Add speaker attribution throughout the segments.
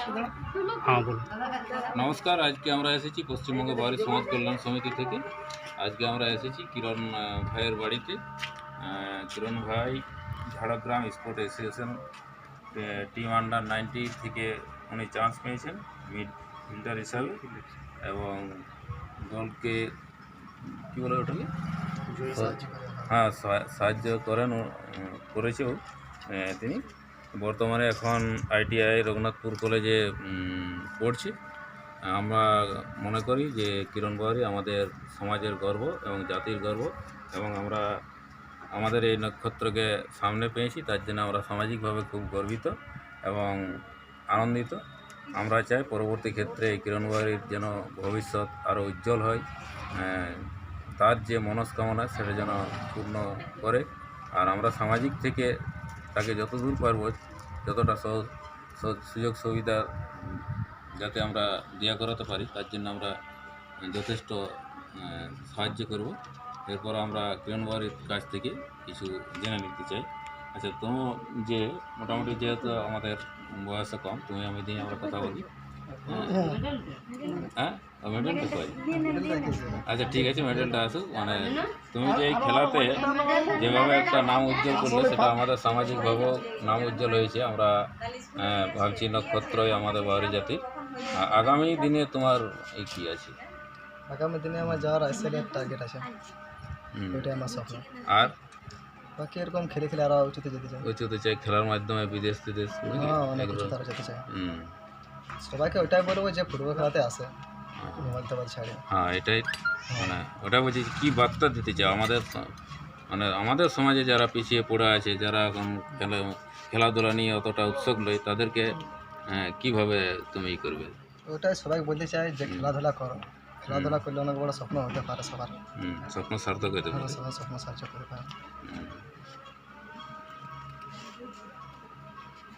Speaker 1: হ্যাঁ বলুন।
Speaker 2: নমস্কার আজকে আমরা এসেছি পশ্চিমবঙ্গ বাড়ি সমাজ কল্যাণ সমিতি থেকে। আজকে আমরা এসেছি কিরণ ভাইয়ের বাড়িতে। কিরণ ভাই Jhargram sport association team under ninety থেকে উনি চান্স পেয়েছেন মিড ফিল্ডার হিসাবে এবং দলকে কী বলে ওটাকে? হ্যাঁ সাহায্য করেন ও, উম, করেছেও তিনি। বর্তমানে এখন আইটিআই রঘুনাথপুর কলেজে পড়ছি। আমরা মনে করি যে কিরণ বাউরি আমাদের সমাজের গর্ব এবং জাতির গর্ব এবং আমরা আমাদের এই নক্ষত্রকে সামনে পেয়েছি, তার জন্য আমরা সামাজিকভাবে খুব গর্বিত এবং আনন্দিত। আমরা চাই পরবর্তী ক্ষেত্রে এই কিরণ বাউরির যেন ভবিষ্যৎ আরও উজ্জ্বল হয়, তার যে মনস্কামনা সেটা যেন পূর্ণ করে। আর আমরা সামাজিক থেকে তাকে যতদূর পারব, যতটা সহজ সহ- সুযোগ সুবিধা যাতে আমরা দেওয়া করাতে পারি, তার জন্য আমরা যথেষ্ট সাহায্য করব। এরপর আমরা কিরণবাড়ির কাছ থেকে কিছু জেনে নিতে চাই। আচ্ছা তুমি যে মোটামুটি যেহেতু আমাদের বয়সে কম, তুমি আমি দিয়ে আমরা কথা বলি। হ্যাঁ মেডেলটা কই আচ্ছা ঠিক আছে মেডেলটা আসুক মানে তুমি যে এই খেলাতে যেভাবে একটা নাম উজ্জ্বল করলে সেটা আমাদের সামাজিকভাবেও নাম উজ্জ্বল হয়েছে আমরা আহ, ভাবছি নক্ষত্রই আমাদের বাড়ি জাতির আ- আগামী দিনে তোমার এই কী আছে
Speaker 3: আগামী দিনে আমার যাওয়ার আইসিএলের টার্গেট আছে
Speaker 2: হুম।
Speaker 3: ওইটাই আমার স্বপ্ন
Speaker 2: আর
Speaker 3: বাকি এরকম খেলে খেলে আরও উঁচুতে যেতে চাই
Speaker 2: উঁচুতে চাই খেলার মাধ্যমে বিদেশ বিদেশ
Speaker 3: হ্যাঁ অনেক কিছু তারা যেতে চাই
Speaker 2: হুম
Speaker 3: সবাইকে ওইটাই বলব যে ফুটবল খেলাতে আসে। মোবাইল টোবাইল ছাড়ে।
Speaker 2: হ্যাঁ এটাই মানে ওটা বলছি কি বার্তা দিতে চাও? আমাদের মানে আমাদের সমাজে যারা পিছিয়ে পড়ে আছে যারা এখন খেলা খেলাধুলা নিয়ে অতটা উৎসুক নয় তাদেরকে হ্যাঁ, কীভাবে তুমি ই করবে?
Speaker 3: ওটাই সবাই বলতে চাই যে খেলাধুলা করো। খেলাধুলা করলে অনেক বড় স্বপ্ন হতে পারে সবার।
Speaker 2: স্বপ্ন সার্থক হতে পারে।
Speaker 3: সবার স্বপ্ন সাহায্য করতে পারে।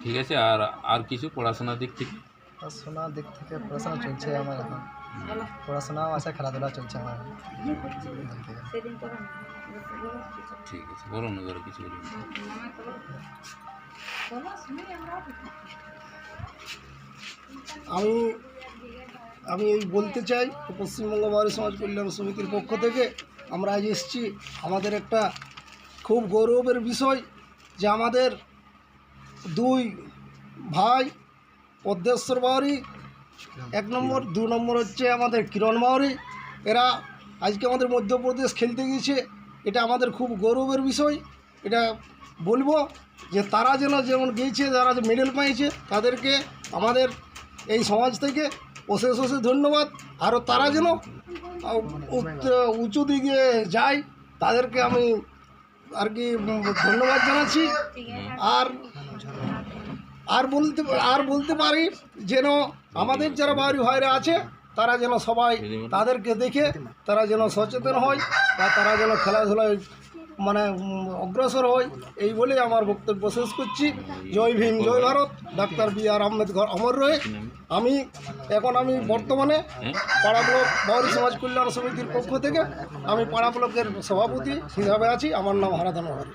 Speaker 2: ঠিক আছে আর আর কিছু পড়াশোনার দিক থেকে?
Speaker 3: পড়াশোনার দিক থেকে পড়াশোনা চলছে আমার এখন পড়াশোনাও আছে খেলাধুলা চলছে আমার।
Speaker 2: ঠিক আছে বলুন এবারে কিছু বলুন
Speaker 4: আমি আমি এই বলতে চাই পশ্চিমবঙ্গ বাড়ি সমাজ কল্যাণ সমিতির পক্ষ থেকে আমরা আজ এসেছি আমাদের একটা খুব গৌরবের বিষয় যে আমাদের দুই ভাই পদ্মেশ্বর বাউরি এক নম্বর দু নম্বর হচ্ছে আমাদের কিরণ বাউরি এরা আজকে আমাদের মধ্যপ্রদেশ খেলতে গিয়েছে। এটা আমাদের খুব গৌরবের বিষয়। এটা বলব যে তারা যেন যেমন গিয়েছে, যারা যে মেডেল পেয়েছে তাদেরকে আমাদের এই সমাজ থেকে অশেষ অশেষ ধন্যবাদ। আরও তারা যেন উঁচু দিকে যায়, তাদেরকে আমি আর কি ধন্যবাদ জানাচ্ছি। আর আর বলতে আর বলতে পারি যেন আমাদের যারা বাড়ি ভাইরা আছে, তারা যেন সবাই তাদেরকে দেখে তারা যেন সচেতন হয় বা তারা যেন খেলাধুলায় মানে অগ্রসর হয়। এই বলেই আমার বক্তব্য শেষ করছি। জয় ভীম, জয় Bharat. Doctor B R Ambedkar অমর রয়ে। আমি এখন আমি বর্তমানে পাড়া ব্লক বাউরি সমাজ কল্যাণ সমিতির পক্ষ থেকে আমি পাড়া ব্লকের সভাপতি হিসাবে আছি। আমার নাম হারাধন বাউরি